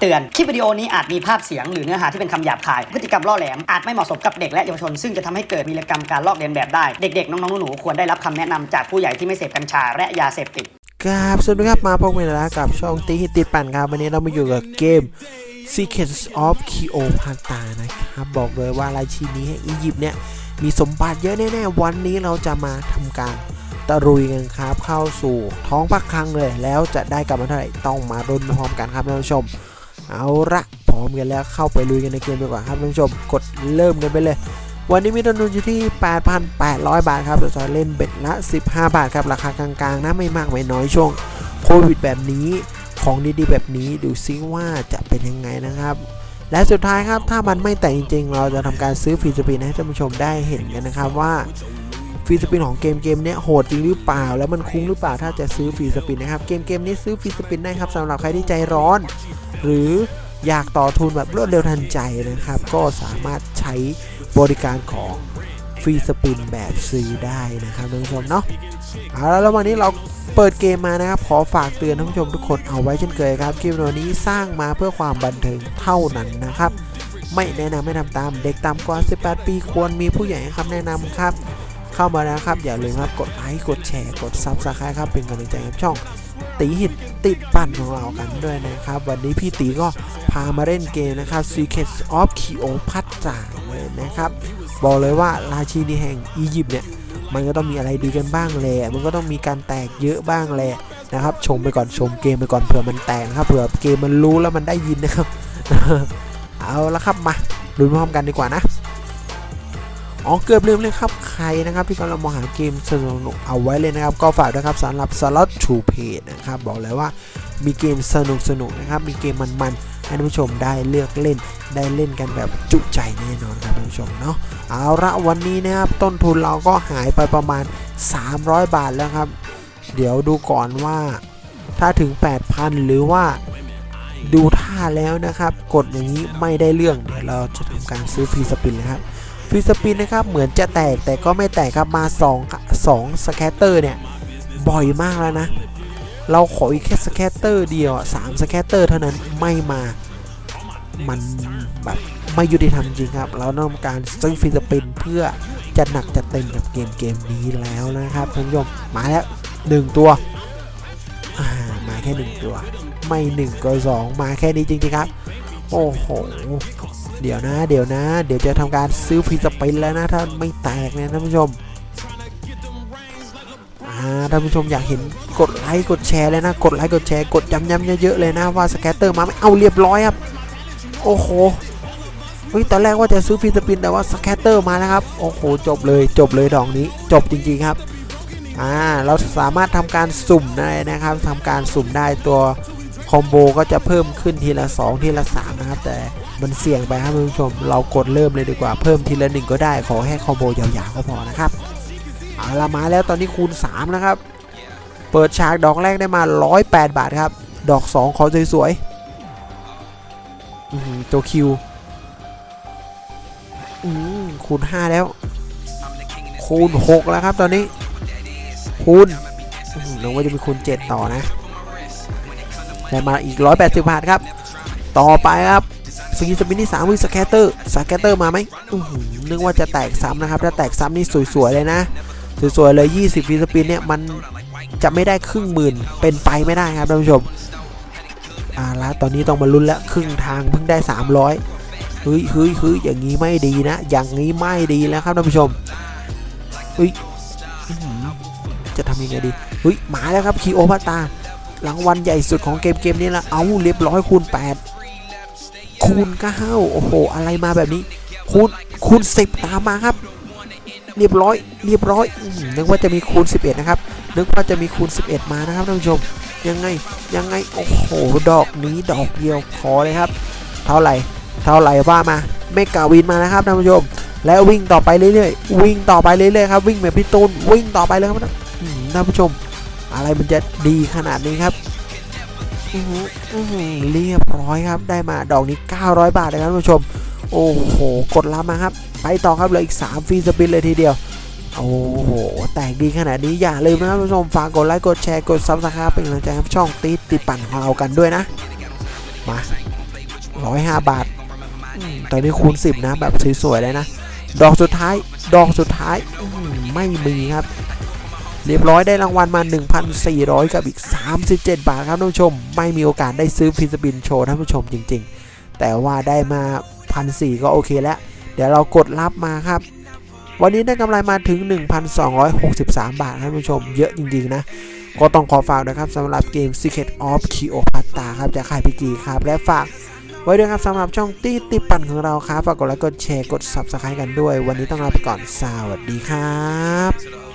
เตือน คลิปวิดีโอนี้อาจมีภาพเสียงหรือเนื้อหาที่เป็นคำหยาบคาย พฤติกรรมล่อแหลม อาจไม่เหมาะสมกับเด็กและเยาวชน ซึ่งจะทำให้เกิดวีรกรรมการลอกเลียนแบบได้ เด็กๆ น้องๆ หนูๆ ควรได้รับคำแนะนำจากผู้ใหญ่ที่ไม่เสพกัญชาและยาเสพติด ครับ สวัสดีครับ มาพบกันแล้วกับช่องตีฮิตติดปั่นครับ วันนี้เรามาอยู่กับเกม Secrets of Cleopatra นะครับ บอกเลยว่าราชินีแห่งอียิปต์เนี่ยมีสมบัติเยอะแน่ๆ วันนี้เราจะมาทำการตะรุยกันครับเข้าสู่ท้องพระคลังเลย แล้วจะได้กลับมาเท่าไหร่ต้องมารุนพร้อมกันครับท่านผู้ชม เอาละพร้อมกันแล้วเข้าไปลุยกันในเกมดีกว่าครับท่านผู้ชมกดเริ่มกันไปเลย วันนี้มีต้นทุนอยู่ที่ 8,800 บาทครับเราจะเล่นเบ็ดละ 15 บาทครับราคากลางๆนะไม่มากไม่น้อยช่วงโควิดแบบนี้ของดีๆแบบนี้ดูซิว่าจะเป็นยังไงนะครับ และสุดท้ายครับถ้ามันไม่แต่งจริงๆ เราจะทำการซื้อฟรีสปินให้ท่านผู้ชมได้เห็นกันนะครับว่าฟรีสปินของเกมเกมนี้โหดจริงหรือเปล่า แล้วมันคุ้มหรือเปล่าถ้าจะซื้อฟรีสปินนะครับเกมเกมนี้ซื้อฟรีสปินได้ครับสำหรับใครที่ใจร้อน หรืออยากต่อทุนแบบรวดเร็วทันใจนะครับ ก็สามารถใช้บริการของฟรีสปินแบบซื้อได้นะครับท่านผู้ชมเนาะเอาละแล้ววันนี้เราเปิดเกมมานะครับ ขอฝากเตือนท่านผู้ชมทุกคนเอาไว้เช่นเคยครับเกมตัวนี้สร้างมาเพื่อความบันเทิงเท่านั้นนะครับ ไม่แนะนำไม่ทำตามเด็กต่ำกว่า 18 ปีควรมีผู้ใหญ่ให้คำแนะนำครับ เข้ามาแล้วครับอย่าลืมครับกดไลค์กดแชร์กดซับสไครต์ครับเป็นกำลังใจกับช่อง ตีหิตติดปั่นของเรากันด้วยนะครับ วันนี้พี่ตีก็พามาเล่นเกมนะครับ Secrets of Cleopatra เลยนะครับ บอกเลยว่าราชินีแห่งอียิปต์เนี่ย มันก็ต้องมีอะไรดีกันบ้างแหละมันก็ต้องมีการแตกเยอะบ้างแหละนะครับ ชมไปก่อนชมเกมไปก่อนเผื่อมันแตกนะครับเผื่อเกมมันรู้แล้วมันได้ยินนะครับ เอาละครับมาลุ้นพร้อมกันดีกว่านะ อ๋อเกือบลืมเลยครับใครนะครับที่กำลังมองหาเกมสนุกเอาไว้เลยนะครับ ก็ฝากด้วยครับสำหรับ Slot to Play นะครับ บอกเลยว่ามีเกมสนุกๆนะครับ มีเกมมันๆให้ท่านผู้ชมได้เลือกเล่น ได้เล่นกันแบบจุใจแน่นอนครับท่านผู้ชมเนาะเอาละวันนี้นะครับต้นทุนเราก็หายไปประมาณ 300 บาทแล้วครับ เดี๋ยวดูก่อนว่าถ้าถึง 8,000 หรือว่าดูท่าแล้วนะครับ กดอย่างนี้ไม่ได้เรื่องเดี๋ยวเราจะทำการซื้อฟรีสปินเลยครับ ฟีสปินนะครับเหมือนจะแตกแต่ก็ไม่แตกครับมา2 2สแคตเตอร์เนี่ยบ่อยมากแล้วนะ เราขออีกแค่สแคตเตอร์เดียวสามสแคตเตอร์เท่านั้นไม่มามันแบบไม่ยุติธรรมจริงครับเราต้องการซื้อฟรีสปินเพื่อจะหนักจะเต็มกับเกมเกมนี้แล้วนะครับท่านผู้ชมมาแล้วหนึ่งตัวมาแค่หนึ่งตัว ไม่หนึ่งก็สองมาแค่นี้จริงๆครับ โอ้โห เดี๋ยวนะ เดี๋ยวนะ เดี๋ยวจะทำการซื้อฟรีสปินแล้วนะ ถ้าไม่แตกเนี่ยท่านผู้ชมอ่าท่านผู้ชมอยากเห็นกดไลค์กดแชร์เลยนะ กดไลค์กดแชร์กดย้ำๆเยอะๆเลยนะว่าสแกตเตอร์มาไม่เอาเรียบร้อยครับ โอ้โหเฮ้ยตอนแรกว่าจะซื้อฟรีสปินแต่ว่าสแกตเตอร์มาแล้วครับ โอ้โห จบเลยจบเลยดอกนี้ จบจริงๆครับ อ่า เราสามารถทำการสุ่มได้นะครับทำการสุ่มได้ตัวคอมโบก็จะเพิ่มขึ้นทีละ 2 ทีละ 3 นะครับ แต่ มันเสี่ยงไปครับคุณผู้ชม เรากดเริ่มเลยดีกว่าเพิ่มทีละหนึ่งก็ได้ขอแค่คอมโบยาวๆก็พอนะครับเอาละมาแล้วตอนนี้คูณ 3 นะครับ เปิดฉากดอกแรกได้มา 108 บาทครับ ดอก 2 ขอสวยๆตัวคิวคูณ 5 แล้ว คูณ 6 แล้วครับตอนนี้ คูณอื้อหือนึกว่าจะมีคูณ 7 ต่อนะได้มาอีก 180 บาทครับ ต่อไปครับ ฟรีสปินที่3วิสแคตเตอร์สแคตเตอร์มาไหมอื้อหือนึกว่าจะแตกซ้ำนะครับถ้าแตกซ้ำนี่สวยๆเลยนะสวยๆเลย 20ฟรีสปินเนี่ยมันจะไม่ได้ครึ่งหมื่นเป็นไปไม่ได้ครับท่านผู้ชมอ่าแล้วตอนนี้ต้องมาลุ้นล้วครึ่งทางเพิ่งได้ 300เฮ้ยเฮ้ยเฮ้ยอย่างนี้ไม่ดีนะ อย่างนี้ไม่ดีแล้วครับท่านผู้ชมเฮ้ยจะทำยังไงดีเฮ้ยมาแล้วครับคีโอพัตตารางวัลใหญ่สุดของเกมเกมนี้ละเอาเรียบร้อยคูณ8 คูณ9โอ้โห อะไรมาแบบนี้ คูณคูณ10ตามมาครับ เรียบร้อย เรียบร้อยอื้อหือนึกว่าจะมีคูณ 11 นะครับ นึกว่าจะมีคูณ 11 มานะครับท่านผู้ชม ยังไง ยังไง โอ้โห ดอกนี้ดอกเดียวพอเลยครับ เท่าไหร่ เท่าไหร่ว่ามา เมกาวินมานะครับท่านผู้ชม แล้ววิ่งต่อไปเรื่อยๆ วิ่งต่อไปเรื่อยๆครับ วิ่งแบบพี่ตูน วิ่งต่อไปเลยครับท่านผู้ชม อะไรมันจะดีขนาดนี้ครับ เรียบร้อยครับได้มาดอกนี้ 900 บาทเลยครับท่านผู้ชม โอ้โห กดรับมาครับ ไปต่อครับเหลืออีก 3 ฟรีสปินเลยทีเดียว โอ้โห แตกดีขนาดนี้อย่าลืมนะครับท่านผู้ชม ฝากกดไลค์ กดแชร์ กดซับสไครป์เป็นกำลังใจให้ช่องตีดติดปั่นของเรากันด้วยนะ มา105บาท ตอนนี้คูณ 10 นะ แบบสวยๆเลยนะ ดอกสุดท้าย ดอกสุดท้าย ไม่มีครับ เรียบร้อยได้รางวัลมา 1,400 กับอีก 37 บาทครับท่านผู้ชม ไม่มีโอกาสได้ซื้อฟิสปินโชว์ท่านผู้ชมจริง ๆ แต่ว่าได้มา 1,400 ก็โอเคแล้ว เดี๋ยวเรากดรับมาครับ วันนี้ได้กำไรมาถึง 1,263 บาทท่านผู้ชม เยอะจริง ๆ นะ ก็ต้องขอฝากนะครับสำหรับเกม Secret of Cleopatra ครับจากค่ายพีจีครับ และฝากไว้ด้วยครับสำหรับช่องตี้ติปันของเราครับฝากกดไลค์กดแชร์กด Subscribe กันด้วย วันนี้ต้องลาไปก่อนสวัสดีครับ